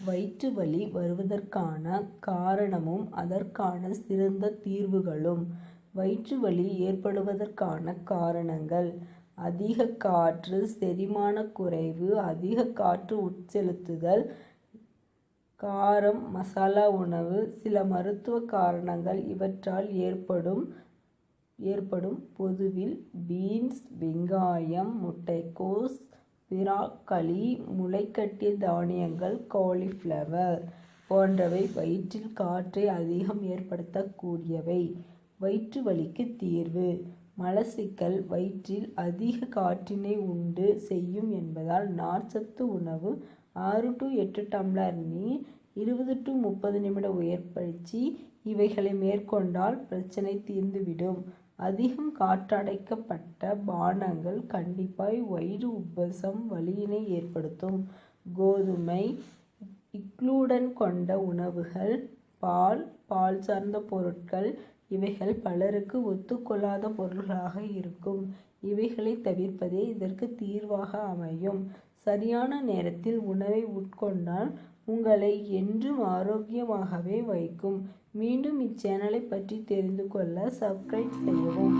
வயிற்று வலி வருவதற்கான காரணமும் அதற்கான சிறந்த தீர்வுகளும். வயிற்று வலி ஏற்படுவதற்கான காரணங்கள். அதிக காற்று செரிமான குறைவு அதிக காற்று உட்செலுத்துதல் காரம் மசாலா உணவு சில மருத்துவ காரணங்கள் இவற்றால் ஏற்படும் ஏற்படும் பொதுவில் பீன்ஸ் வெங்காயம் முட்டைக்கோஸ் பிராக்கலி முளைக்கட்டிய தானியங்கள் காலிஃப்ளவர் போன்றவை வயிற்றில் காற்றை அதிகம் ஏற்படுத்தக்கூடியவை. வயிற்று வலிக்கு தீர்வு. மலச்சிக்கல் வயிற்றில் அதிக காற்றினை உண்டு செய்யும் என்பதால் நார்ச்சத்து உணவு ஆறு டு எட்டு டம்ளர் நீர் இருபது டு முப்பது நிமிட உயர்பயிற்சி இவைகளை மேற்கொண்டால் பிரச்சனை தீர்ந்துவிடும். அதிகம் காற்றடைக்கப்பட்ட பானங்கள் கண்டிப்பாய் வயிறு உப்பசம் வலியினை ஏற்படுத்தும். கோதுமை இக்ளூடன் கொண்ட உணவுகள் பால் பால் சார்ந்த பொருட்கள் இவைகள் பலருக்கு ஒத்துக்கொள்ளாத பொருள்களாக இருக்கும். இவைகளை தவிர்ப்பதே இதற்கு தீர்வாக அமையும். சரியான நேரத்தில் உணவை உட்கொண்டால் உங்களை என்றும் ஆரோக்கியமாகவே வைக்கும். மீண்டும் இச்சேனலை பற்றி தெரிந்து கொள்ள சப்ஸ்கிரைப் செய்யவும்.